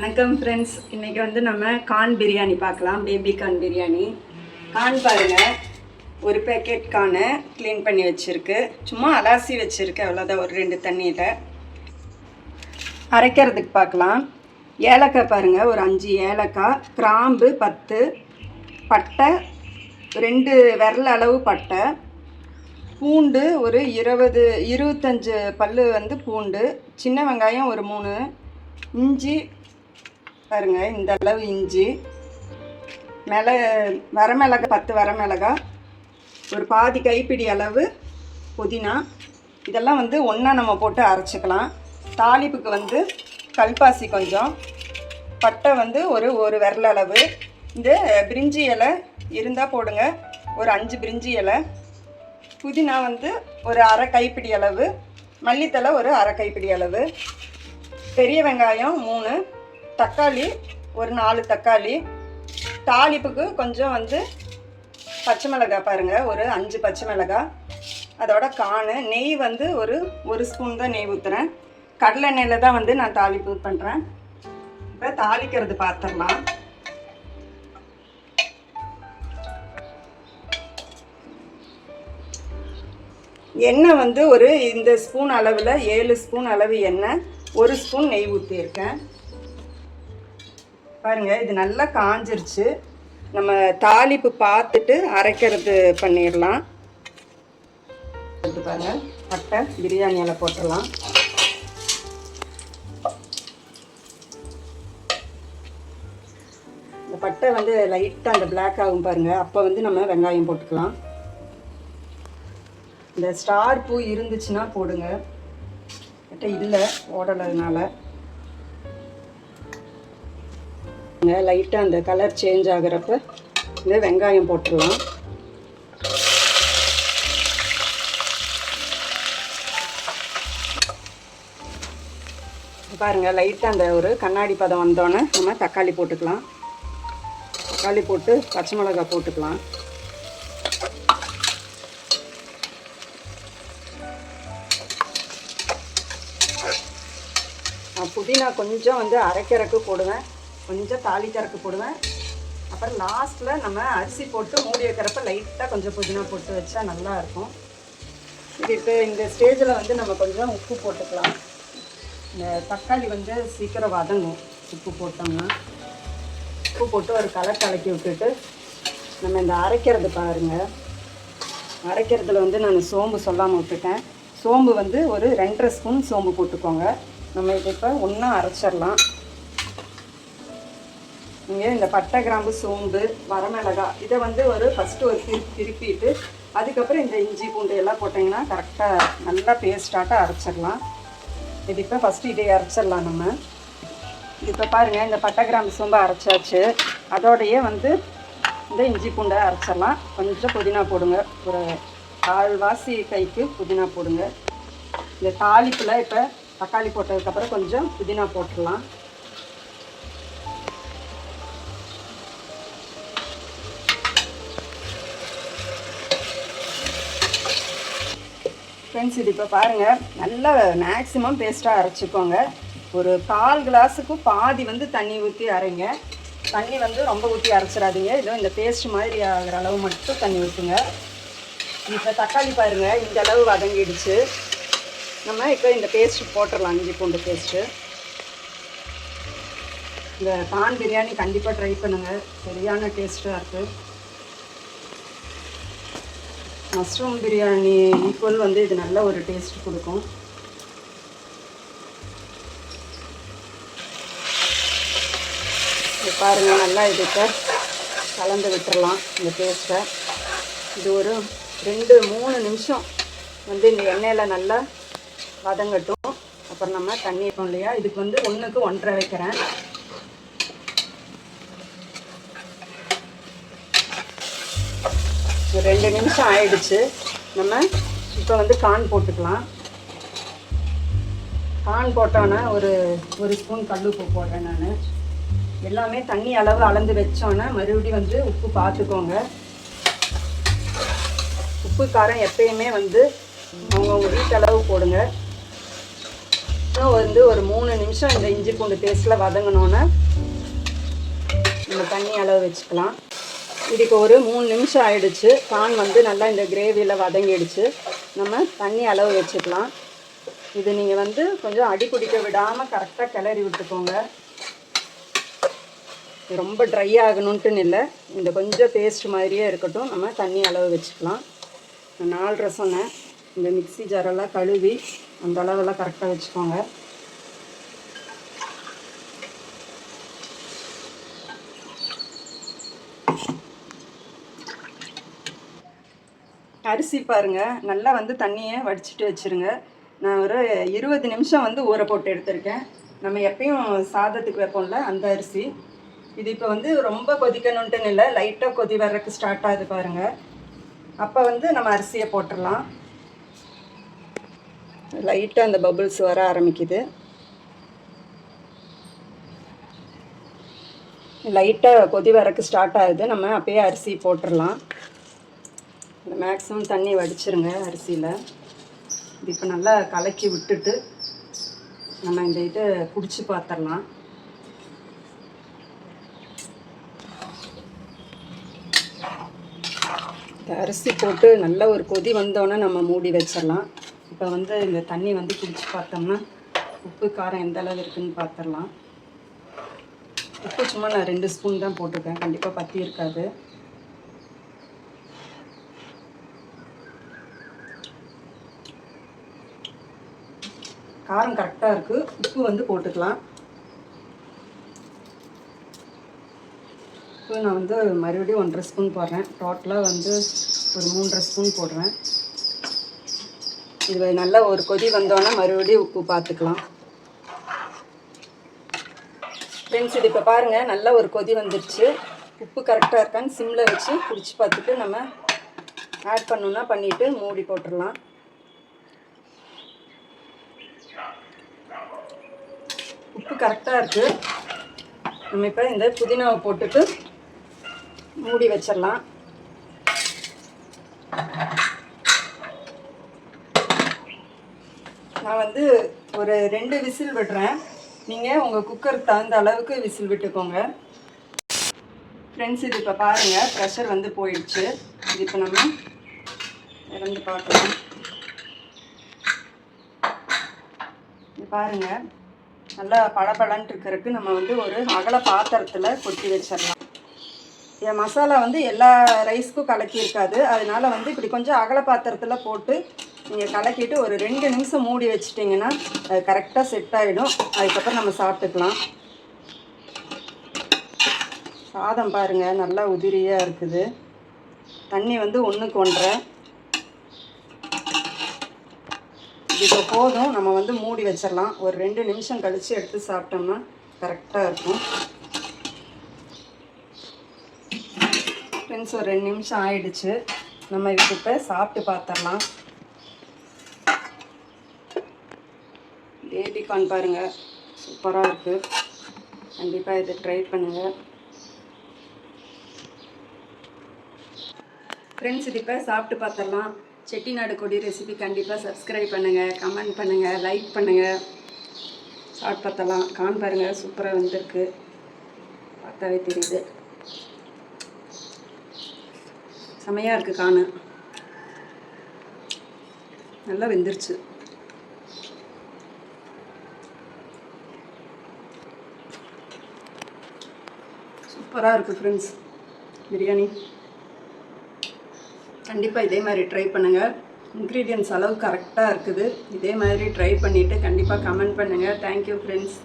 வணக்கம் ஃப்ரெண்ட்ஸ் இன்றைக்கி வந்து நம்ம கார்ன் பிரியாணி பார்க்கலாம். பேபி கார்ன் பிரியாணி கார்ன் பாருங்கள் ஒரு பேக்கெட் கார்னு க்ளீன் பண்ணி வச்சுருக்கு. சும்மா அலாசி வச்சுருக்கு. அவ்வளோதான் ஒரு ரெண்டு தண்ணியில். அரைக்கிறதுக்கு பார்க்கலாம். ஏலக்காய் பாருங்கள் ஒரு அஞ்சு ஏலக்காய். கிராம்பு பத்து. பட்டை. ரெண்டு விரல் அளவு பட்டை. பூண்டு ஒரு இருபது இருபத்தஞ்சு பல் வந்து பூண்டு. சின்ன வெங்காயம் ஒரு மூணு. இஞ்சி பாருங்க இந்த அளவு இஞ்சி மிள வரமிளகா பத்து வரமிளகா ஒரு பாதி கைப்பிடி அளவு புதினா. இதெல்லாம் வந்து ஒன்றா நம்ம போட்டு அரைச்சிக்கலாம். தாளிப்புக்கு வந்து கல்பாசி கொஞ்சம். பட்டை வந்து ஒரு ஒரு விரல் அளவு. இந்த பிரிஞ்சி இலை இருந்தால் போடுங்க ஒரு அஞ்சு பிரிஞ்சி இலை. புதினா வந்து ஒரு அரை கைப்பிடி அளவு. மல்லித்தலை ஒரு அரை கைப்பிடி அளவு. பெரிய வெங்காயம் மூணு. தக்காளி ஒரு நாலு தக்காளி. தாளிப்புக்கு கொஞ்சம் வந்து பச்சை மிளகாய் பாருங்கள் ஒரு அஞ்சு பச்சை மிளகாய் அதோட காணு நெய் வந்து ஒரு ஒரு ஸ்பூன் தான் நெய் ஊற்றுறேன் கடலை எண்ணெயில் தான் வந்து நான் தாளிப்பு பண்ணுறேன் இப்போ தாளிக்கிறது பார்த்துடலாம் எண்ணெய் வந்து ஒரு இந்த ஸ்பூன் அளவில் ஏழு ஸ்பூன் அளவு எண்ணெய் ஒரு ஸ்பூன் நெய் ஊற்றியிருக்கேன் பாருங்க இது நல்லா காஞ்சிருச்சு. நம்ம தாளிப்பு பார்த்துட்டு அரைக்கிறது பண்ணிடலாம். பாருங்க பட்டை பிரியாணியில் போட்டுடலாம். இந்த பட்டை வந்து லைட்டாக அந்த பிளாக் ஆகும் பாருங்கள் அப்போ வந்து நம்ம வெங்காயம் போட்டுக்கலாம். இந்த ஸ்டார் பூ இருந்துச்சுன்னா போடுங்க. கிட்ட இல்லை ஓடலைனால. லைட்டாக அந்த கலர் சேஞ்ச் ஆகிறப்ப இந்த வெங்காயம் போட்டுடலாம். பாருங்கள் லைட்டாக அந்த ஒரு கண்ணாடி பதம் வந்தோன்னே நம்ம தக்காளி போட்டுக்கலாம். தக்காளி போட்டு பச்சை மிளகாய் போட்டுக்கலாம். நான் புதினா கொஞ்சம் வந்து அரைக்கிறக்கு போடுவேன். கொஞ்சம் தாளிக்கறக்கு போடுவேன். அப்புறம் லாஸ்ட்டில் நம்ம அரிசி போட்டு மூடி வைக்கிறப்ப லைட்டாக கொஞ்சம் புதினா போட்டு வச்சா நல்லாயிருக்கும் இது இப்போ இந்த ஸ்டேஜில் வந்து நம்ம கொஞ்சம் உப்பு போட்டுக்கலாம். இந்த தக்காளி வந்து சீக்கிரம் வதங்கும். உப்பு போட்டோம்னா. உப்பு போட்டு ஒரு கலர் கலக்கி விட்டுட்டு நம்ம இந்த அரைக்கிறது பாருங்கள் அரைக்கிறதுல வந்து நான் சோம்பு சொல்லாமல் விட்டுட்டேன். சோம்பு வந்து ஒரு ரெண்டரை ஸ்பூன் சோம்பு போட்டுக்கோங்க. நம்ம இது இப்போ ஒன்றா அரைச்சிடலாம். நீங்கள் இந்த பட்டை கிராம்பு சோம்பு வரமிளகாய் இதை வந்து ஒரு ஃபஸ்ட்டு ஒரு திரு திருப்பிட்டு அதுக்கப்புறம் இந்த இஞ்சி பூண்டு எல்லாம் போட்டிங்கன்னா கரெக்டாக நல்லா பேஸ்டாட்டாக அரைச்சிடலாம். இது இப்போ ஃபஸ்ட்டு இதை அரைச்சிடலாம் நம்ம. இப்போ பாருங்கள் இந்த பட்டை கிராம்பு சோம்பு அரைச்சாச்சு. அதோடையே வந்து இந்த இஞ்சி பூண்டை அரைச்சிடலாம். கொஞ்சம் புதினா போடுங்க. ஒரு கால்வாசி கைக்கு புதினா போடுங்க. இந்த தாளிப்பில் இப்போ தக்காளி போட்டதுக்கப்புறம் கொஞ்சம் புதினா போட்டுடலாம். ஃப்ரெண்ட்ஸ் இது இப்போ பாருங்கள் நல்லா மேக்ஸிமம் பேஸ்ட்டாக அரைச்சிக்கோங்க. ஒரு கால் கிளாஸுக்கு பாதி வந்து தண்ணி ஊற்றி அரைங்க. தண்ணி வந்து ரொம்ப ஊற்றி அரைச்சிடாதீங்க. இதோ இந்த பேஸ்ட் மாதிரி ஆகிற அளவு மட்டும் தண்ணி ஊற்றுங்க இப்போ தக்காளி பாருங்கள் இந்த அளவு வதங்கிடுச்சு. நம்ம இப்போ இந்த பேஸ்ட் போட்டுடலாம் இஞ்சி பூண்டு பேஸ்ட்டு இந்த பான் பிரியாணி கண்டிப்பாக ட்ரை பண்ணுங்கள் சரியான டேஸ்ட்டாக இருக்குது மஷ்ரூம் பிரியாணி ஈக்குவல் வந்து இது நல்ல ஒரு டேஸ்ட் கொடுக்கும். இது பாருங்கள் நல்லா இதுக்கு கலந்து விட்டுடலாம் இந்த பேஸ்ட்டை இது ஒரு ரெண்டு மூணு நிமிஷம் வந்து இந்த எண்ணெயில் நல்லா வதங்கட்டும். அப்புறம் நம்ம தண்ணி வைப்போம் இல்லையா? இதுக்கு வந்து ஒன்றுக்கு ஒன்றரை வைக்கிறேன். ஒரு ரெண்டு நிமிஷம் ஆயிடுச்சு. நம்ம இப்போ வந்து கான் போட்டுக்கலாம். கான் போட்டோன்னே ஒரு ஒரு ஸ்பூன் கல்லுப்பு போடுறேன் நான். எல்லாமே தண்ணி அளவு அளந்து வச்சோன்னே மறுபடியும் வந்து உப்பு பார்த்துக்கோங்க. உப்பு காரம் எப்பயுமே வந்து அவங்கவுங்க வீட்டளவு போடுங்க. வந்து ஒரு மூணு நிமிஷம் இந்த இஞ்சி பூண்டு பேஸ்ட்டில் வதங்கினோன்னே நம்ம தண்ணி அளவு வச்சுக்கலாம். இதுக்கு ஒரு மூணு நிமிஷம் ஆயிடுச்சு. கான் வந்து நல்லா இந்த கிரேவியில் வதங்கிடுச்சு. நம்ம தண்ணி அளவு வச்சுக்கலாம். இது நீங்கள் வந்து கொஞ்சம் அடி பிடிக்க விடாமல் கரெக்டாக கிளறி விட்டுக்கோங்க. ரொம்ப ட்ரை ஆகணுன்ட்டுன்னு இல்லை. இந்த கொஞ்சம் பேஸ்ட் மாதிரியே இருக்கட்டும். நம்ம தண்ணி அளவு வச்சுக்கலாம். நான் நாலரை சொன்னேன் இந்த மிக்ஸி ஜாரெல்லாம் கழுவி அந்த அளவெல்லாம் கரெக்டாக வச்சுக்கோங்க. அரிசி பாருங்க. நல்லா வந்து தண்ணியை வடிச்சிட்டு வச்சிருங்க. நான் ஒரு இருபது நிமிஷம் வந்து ஊற போட்டு எடுத்திருக்கேன். நம்ம எப்பயும் சாதத்துக்கு வைப்போம்ல அந்த அரிசி. இது இப்போ வந்து ரொம்ப கொதிக்கணுன்ட்டுன்னு இல்லை லைட்டாக கொதி வர்றதுக்கு ஸ்டார்ட் ஆகுது பாருங்கள் அப்போ வந்து நம்ம அரிசியை போட்டுடலாம் லைட்டாக அந்த பபுள்ஸ் வர ஆரம்பிக்குது. லைட்டாக கொதி வரக்கு ஸ்டார்ட் ஆகுது. நம்ம அப்பயே அரிசி போட்டுடலாம் மேக்ஸிமம் தண்ணி வடிச்சிருங்க அரிசியில். இது இப்போ நல்லா கலக்கி விட்டுட்டு நம்ம இந்த இதை பிடிச்சி பார்த்துடலாம் இந்த அரிசி போட்டு நல்ல ஒரு கொதி வந்தோடனே நம்ம மூடி வச்சிடலாம் இப்போ வந்து இந்த தண்ணி வந்து குடிச்சு பார்த்தோம்னா உப்பு காரம் எந்த அளவு இருக்குன்னு பார்த்துடலாம் உப்பு சும்மா நான் ரெண்டு ஸ்பூன் தான் போட்டிருக்கேன். கண்டிப்பாக பற்றி இருக்காது. காரம் கரெக்டாக இருக்குது உப்பு வந்து போட்டுக்கலாம். உப்பு நான் வந்து மறுபடியும் ஒன்றரை ஸ்பூன் போடுறேன். டோட்டலாக வந்து ஒரு மூன்றரை ஸ்பூன் போடுறேன். இது நல்லா ஒரு கொதி வந்தோன்னே மறுபடியும் உப்பு பார்த்துக்கலாம் ஃப்ரெண்ட்ஸ் இது இப்போ பாருங்கள் நல்லா ஒரு கொதி வந்துருச்சு. உப்பு கரெக்டாக இருக்கான்னு சிம்மில் வச்சு குடிச்சு பார்த்துட்டு நம்ம ஆட் பண்ணணுன்னா பண்ணிவிட்டு மூடி போட்டுடலாம். உப்பு கரெக்டாக இருக்குது நம்ம இப்போ இந்த புதினாவை போட்டுட்டு மூடி வச்சிடலாம். நான் வந்து ஒரு ரெண்டு விசில் விடுறேன். நீங்கள் உங்கள் குக்கர் தகுந்த அளவுக்கு விசில் விட்டுக்கோங்க. ஃப்ரெண்ட்ஸ் இது இப்போ பாருங்கள் ப்ரெஷர் வந்து போயிடுச்சு. இது இப்போ நம்ம இறந்து பார்க்கலாம். இது பாருங்கள் நல்லா பளபளன்ட்டு இருக்கிறதுக்கு நம்ம வந்து ஒரு அகல பாத்திரத்தில் கொட்டி வச்சிடலாம். என் மசாலா வந்து எல்லா ரைஸ்க்கும் கலக்கி இருக்காது அதனால வந்து இப்படி கொஞ்சம் அகல பாத்திரத்தில் போட்டு நீங்கள் கலக்கிட்டு ஒரு ரெண்டு நிமிஷம் மூடி வச்சிட்டிங்கன்னா அது கரெக்டாக செட் ஆகிடும் அதுக்கப்புறம் நம்ம சாப்பிட்டுக்கலாம். சாதம் பாருங்கள் நல்லா உதிரியாக இருக்குது. தண்ணி வந்து ஒன்றுக்கு ஒன்றரை. இப்போ போதும். நம்ம வந்து மூடி வச்சிடலாம். ஒரு ரெண்டு நிமிஷம் கழித்து எடுத்து சாப்பிட்டோம்னா கரெக்டாக இருக்கும். ஃப்ரெண்ட்ஸ் ஒரு ரெண்டு நிமிஷம் ஆயிடுச்சு. நம்ம இதுக்கு இப்போ சாப்பிட்டு பார்த்துடலாம் பேபி கார்ன் பாருங்கள் சூப்பராக இருக்குது கண்டிப்பாக இதை ட்ரை பண்ணுங்கள் ஃப்ரெண்ட்ஸ் இது இப்போ சாப்பிட்டு பார்த்துடலாம் செட்டிநாடு கொடி ரெசிபி கண்டிப்பாக சப்ஸ்கிரைப் பண்ணுங்கள் கமெண்ட் பண்ணுங்கள் லைக் பண்ணுங்கள் ஷார்ட் பார்த்தலாம் கான் பாருங்கள் சூப்பராக வந்திருக்கு. பார்த்தாவே தெரியுது. செமையாக இருக்குது காணு நல்லா வெந்துருச்சு. சூப்பராக இருக்குது ஃப்ரெண்ட்ஸ் பிரியாணி. கண்டிப்பாக இதே மாதிரி ட்ரை பண்ணுங்கள் இன்க்ரீடியன்ஸ் அளவு கரெக்டாக இருக்குது. இதே மாதிரி ட்ரை பண்ணிவிட்டு கண்டிப்பாக கமெண்ட் பண்ணுங்கள் தேங்க்யூ ஃப்ரெண்ட்ஸ்